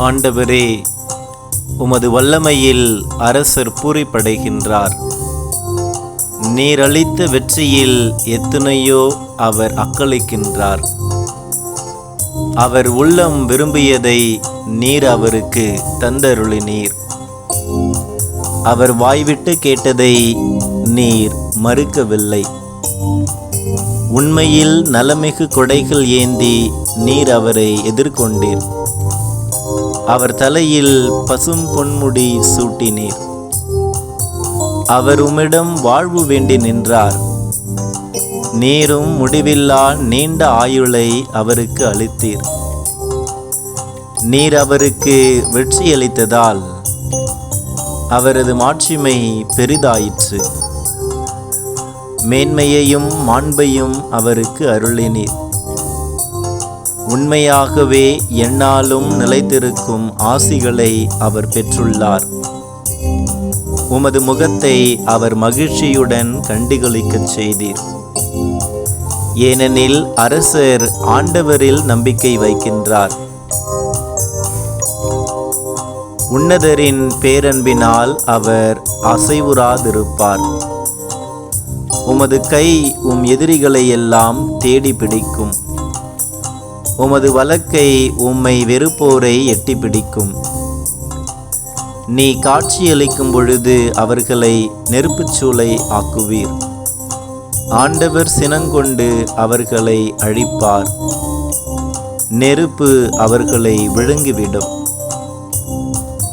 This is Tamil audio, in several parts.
ஆண்டவரே உமது வல்லமையில் அரசர் பூரிப்படைகின்றார். நீர் அளித்த வெற்றியில் எத்தனையோ அவர் அக்களிக்கின்றார். அவர் உள்ளம் விரும்பியதை நீர் அவருக்கு தந்தருளினீர். அவர் வாய்விட்டு கேட்டதை நீர் மறுக்கவில்லை. உண்மையில் நலமிகு கொடைகள் ஏந்தி நீர் அவரை எதிர்கொண்டீர். அவர் தலையில் பசும் பொன்முடி சூட்டினீர். அவர் உம்மிடம் வாழ்வு வேண்டி நின்றார். நீரும் முடிவில்லா நீண்ட ஆயுளை அவருக்கு அளித்தீர். நீர் அவருக்கு வெற்றியளித்ததால் அவரது மாட்சிமை பெரிதாயிற்று. மேன்மையையும் மாண்பையும் அவருக்கு அருளினீர். உண்மையாகவே என்னாலும் நிலைத்திருக்கும் ஆசிகளை அவர் பெற்றுள்ளார். உமது முகத்தை அவர் மகிழ்ச்சியுடன் கண்டுகளிக்கச் செய்தீர். ஏனெனில் அரசர் ஆண்டவரில் நம்பிக்கை வைக்கின்றார். உன்னதரின் பேரன்பினால் அவர் அசைவுறாதிருப்பார். உமது கை உம் எதிரிகளை எல்லாம் தேடி பிடிக்கும் உமது வழக்கை உம்மை வெறுப்போரை எட்டி பிடிக்கும் நீ காட்சியளிக்கும் பொழுது அவர்களை நெருப்புச் சூளை ஆக்குவீர். ஆண்டவர் சினங்கொண்டு அவர்களை அழிப்பார். நெருப்பு அவர்களை விழுங்கிவிடும்.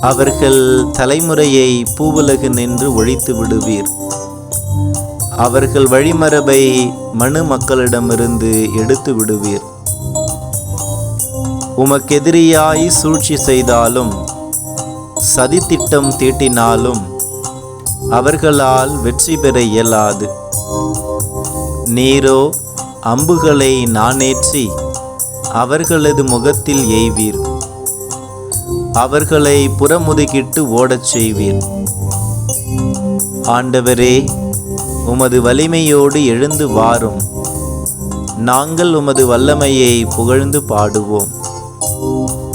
அவர்கள் தலைமுறையை பூவுலகு நின்று ஒழித்து விடுவீர். அவர்கள் வழிமரபை மனு மக்களிடமிருந்து எடுத்து விடுவீர். உமக்கெதிரியாய் சூழ்ச்சி செய்தாலும் சதித்திட்டம் தீட்டினாலும் அவர்களால் வெற்றி பெற இயலாது. நீரோ அம்புகளை நானேற்றி அவர்களது முகத்தில் எய்வீர். அவர்களை புறமுதுகிட்டு ஓடச் செய்வீர். ஆண்டவரே உமது வலிமையோடு எழுந்து வாரும். நாங்கள் உமது வல்லமையை புகழ்ந்து பாடுவோம். Música